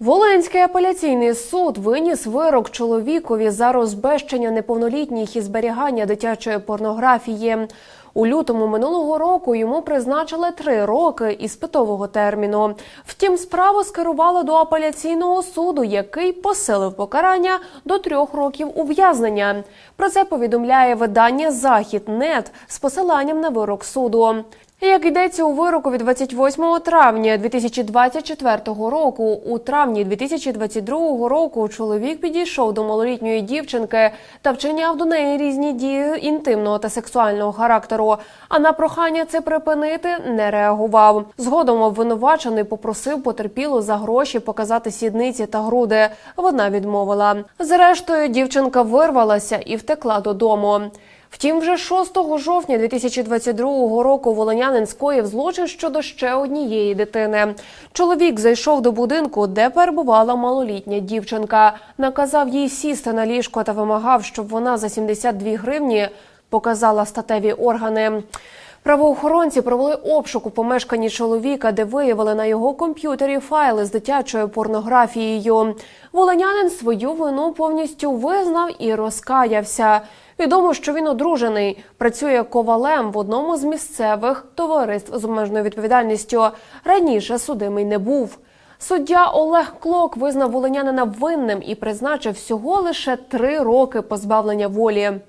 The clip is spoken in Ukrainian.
Волинський апеляційний суд виніс вирок чоловікові за розбещення неповнолітніх і зберігання дитячої порнографії. У лютому минулого року йому призначили три роки іспитового терміну. Втім, справу скерували до апеляційного суду, який посилив покарання до трьох років ув'язнення. Про це повідомляє видання Захід.нет з посиланням на вирок суду. Як йдеться у вироку від 28 травня 2024 року, у травні 2022 року чоловік підійшов до малолітньої дівчинки та вчиняв до неї різні дії інтимного та сексуального характеру. А на прохання це припинити не реагував. Згодом обвинувачений попросив потерпілу за гроші показати сідниці та груди. Вона відмовила. Зрештою, дівчинка вирвалася і втекла додому. Втім, вже 6 жовтня 2022 року волонянин скоїв злочин щодо ще однієї дитини. Чоловік зайшов до будинку, де перебувала малолітня дівчинка. Наказав їй сісти на ліжко та вимагав, щоб вона за 72 гривні показала статеві органи. Правоохоронці провели обшук у помешканні чоловіка, де виявили на його комп'ютері файли з дитячою порнографією. Волинянин свою вину повністю визнав і розкаявся. Відомо, що він одружений, працює ковалем в одному з місцевих товариств з обмеженою відповідальністю. Раніше судимий не був. Суддя Олег Клок визнав волинянина винним і призначив всього лише три роки позбавлення волі.